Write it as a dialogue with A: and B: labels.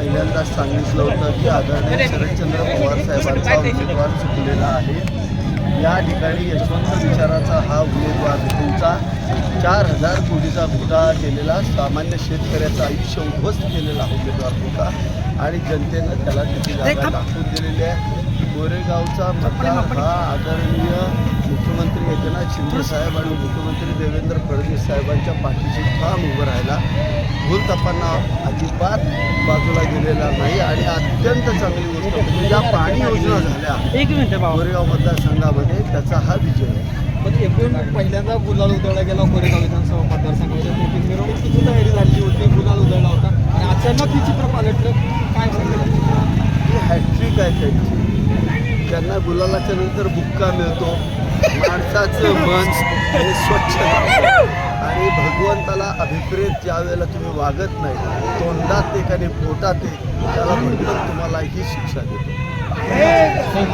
A: पहिल्यांदाच सांगितलं होतं की आदरणीय शरदचंद्र पवार साहेबांचा उमेदवार चुकलेला आहे. या ठिकाणी यशवंत विचाराचा हा उमेदवार तुमचा चार हजार कोटीचा घोटाळा केलेला सामान्य शेतकऱ्याचं आयुष्य उद्ध्वस्त केलेला उमेदवार होता आणि जनतेनं त्याला त्याची जागा दाखवून दिलेली आहे. गोरेगावचा मतदार हा आदरणीय मुख्यमंत्री एकनाथ शिंदे साहेब आणि मुख्यमंत्री देवेंद्र फडणवीस साहेबांच्या पाठीशी ठाम उभं राहिला. भूलथापांना अजिबात बाजूला गेलेला नाही आणि अत्यंत चांगली गोष्ट म्हणजे ज्या पाणी योजना झाल्या
B: एक मिनिट भाऊ
A: गोरेगाव मतदारसंघामध्ये त्याचा हा विजय. आहे
C: पण एकूण पहिल्यांदा गुलाल उधळला गेला कोरेगाव विधानसभा मतदारसंघामध्ये. मोठी मिरवणुकीची तयारी झाली होती? गुलाल उधळला होता. आणि अचानक ही चित्र पालटलं. काय सांगेल?
A: ही हॅट्रिक आहे त्यांची. त्यांना गुलालाच्या नंतर बुक्का मिळतो. माणसाचं मन हे स्वच्छ स्वतःला अभिप्रेत ज्या वेळेला तुम्ही वागत नाही तोंडात एखादी पोटात त्याला म्हटलं तुम्हाला ही शिक्षा देतो.